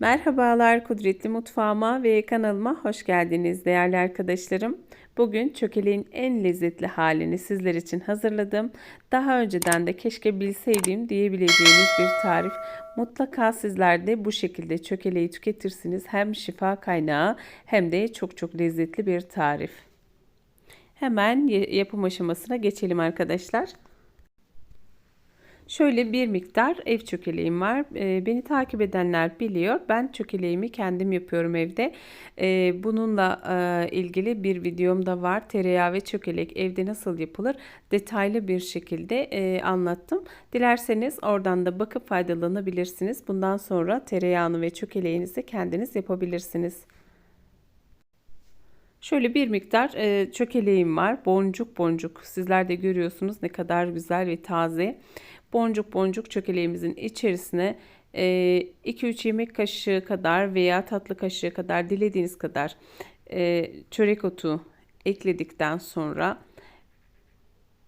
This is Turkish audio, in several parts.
Merhabalar Kudretli Mutfağıma ve kanalıma hoş geldiniz değerli arkadaşlarım. Bugün çökeleğin en lezzetli halini sizler için hazırladım. Daha önceden de keşke bilseydim diyebileceğiniz bir tarif. Mutlaka sizler de bu şekilde çökeleği tüketirsiniz. Hem şifa kaynağı hem de çok çok lezzetli bir tarif. Hemen yapım aşamasına geçelim arkadaşlar. Şöyle bir miktar ev çökeleğim var. E, beni takip edenler biliyor. Ben çökeleğimi kendim yapıyorum evde. E, bununla e, ilgili bir videom da var. Tereyağı ve çökelek evde nasıl yapılır detaylı bir şekilde e, anlattım. Dilerseniz oradan da bakıp faydalanabilirsiniz. Bundan sonra tereyağını ve çökeleğinizi kendiniz yapabilirsiniz. Şöyle bir miktar e, çökeleğim var. Boncuk boncuk. Sizler de görüyorsunuz ne kadar güzel ve taze boncuk boncuk çökeleğimizin içerisine 2-3 e, yemek kaşığı kadar veya tatlı kaşığı kadar dilediğiniz kadar çörek otu ekledikten sonra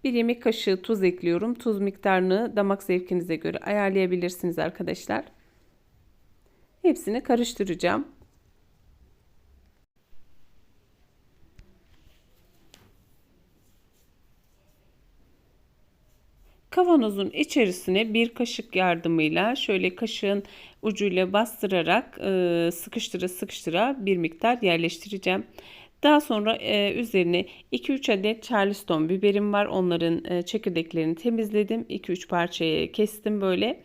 bir yemek kaşığı tuz ekliyorum. Tuz miktarını damak zevkinize göre ayarlayabilirsiniz arkadaşlar. Hepsini karıştıracağım. Kavanozun içerisine bir kaşık yardımıyla şöyle kaşığın ucuyla bastırarak e, sıkıştıra sıkıştıra bir miktar yerleştireceğim. Daha sonra e, üzerine 2-3 adet charleston biberim var. Onların e, çekirdeklerini temizledim. 2-3 parçaya kestim böyle.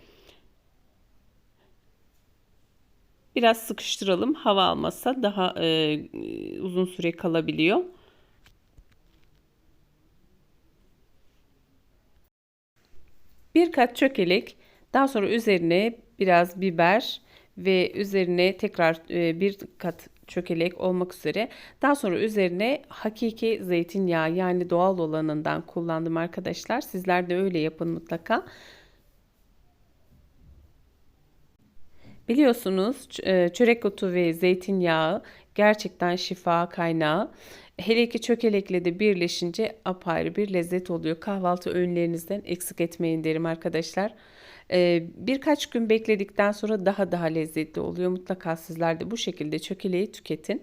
Biraz sıkıştıralım. Hava almasa daha e, uzun süre kalabiliyor. Bir kat çökelek, daha sonra üzerine biraz biber ve üzerine tekrar e, bir kat çökelek olmak üzere. Daha sonra üzerine hakiki zeytinyağı yani doğal olanından kullandım arkadaşlar. Sizler de öyle yapın mutlaka. Biliyorsunuz e, çörek otu ve zeytinyağı gerçekten şifa kaynağı. Hele ki çökelekle de birleşince apayrı bir lezzet oluyor. Kahvaltı öğünlerinizden eksik etmeyin derim arkadaşlar. Ee, birkaç gün bekledikten sonra daha daha lezzetli oluyor. Mutlaka sizler de bu şekilde çökeleği tüketin.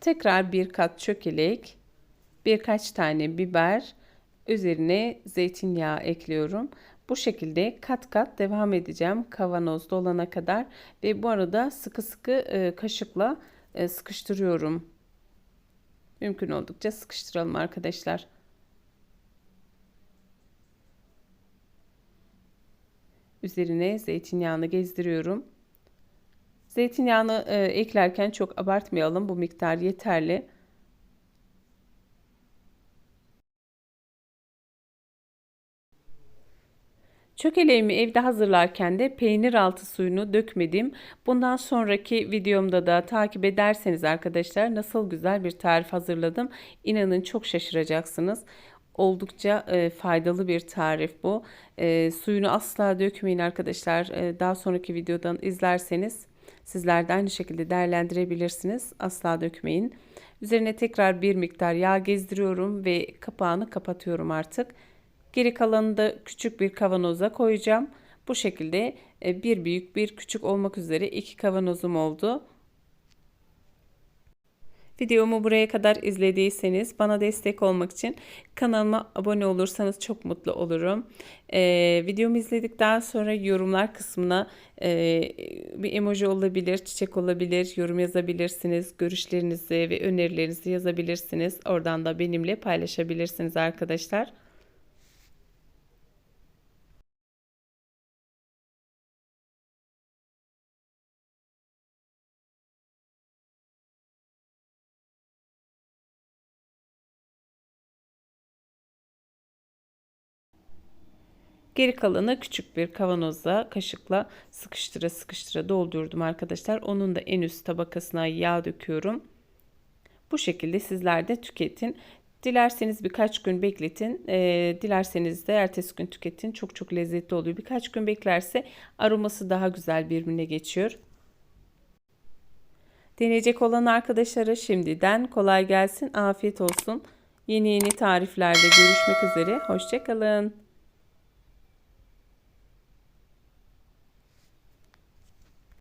Tekrar bir kat çökelek, birkaç tane biber, üzerine zeytinyağı ekliyorum. Bu şekilde kat kat devam edeceğim kavanoz dolana kadar ve bu arada sıkı sıkı e, kaşıkla e, sıkıştırıyorum. Mümkün oldukça sıkıştıralım arkadaşlar. Üzerine zeytinyağını gezdiriyorum. Zeytinyağını e, eklerken çok abartmayalım. Bu miktar yeterli. Çökeleğimi evde hazırlarken de peynir altı suyunu dökmedim. Bundan sonraki videomda da takip ederseniz arkadaşlar nasıl güzel bir tarif hazırladım. İnanın çok şaşıracaksınız. Oldukça e, faydalı bir tarif bu. E, suyunu asla dökmeyin arkadaşlar. E, daha sonraki videodan izlerseniz sizler de aynı şekilde değerlendirebilirsiniz. Asla dökmeyin. Üzerine tekrar bir miktar yağ gezdiriyorum ve kapağını kapatıyorum artık. Geri kalanını da küçük bir kavanoza koyacağım. Bu şekilde e, bir büyük bir küçük olmak üzere iki kavanozum oldu. Videomu buraya kadar izlediyseniz bana destek olmak için kanalıma abone olursanız çok mutlu olurum. Ee, videomu izledikten sonra yorumlar kısmına e, bir emoji olabilir, çiçek olabilir, yorum yazabilirsiniz. Görüşlerinizi ve önerilerinizi yazabilirsiniz. Oradan da benimle paylaşabilirsiniz arkadaşlar. Geri kalanı küçük bir kavanoza kaşıkla sıkıştıra sıkıştıra doldurdum arkadaşlar. Onun da en üst tabakasına yağ döküyorum. Bu şekilde sizler de tüketin. Dilerseniz birkaç gün bekletin. E, dilerseniz de ertesi gün tüketin. Çok çok lezzetli oluyor. Birkaç gün beklerse aroması daha güzel birbirine geçiyor. Deneyecek olan arkadaşlara şimdiden kolay gelsin. Afiyet olsun. Yeni yeni tariflerde görüşmek üzere. Hoşçakalın.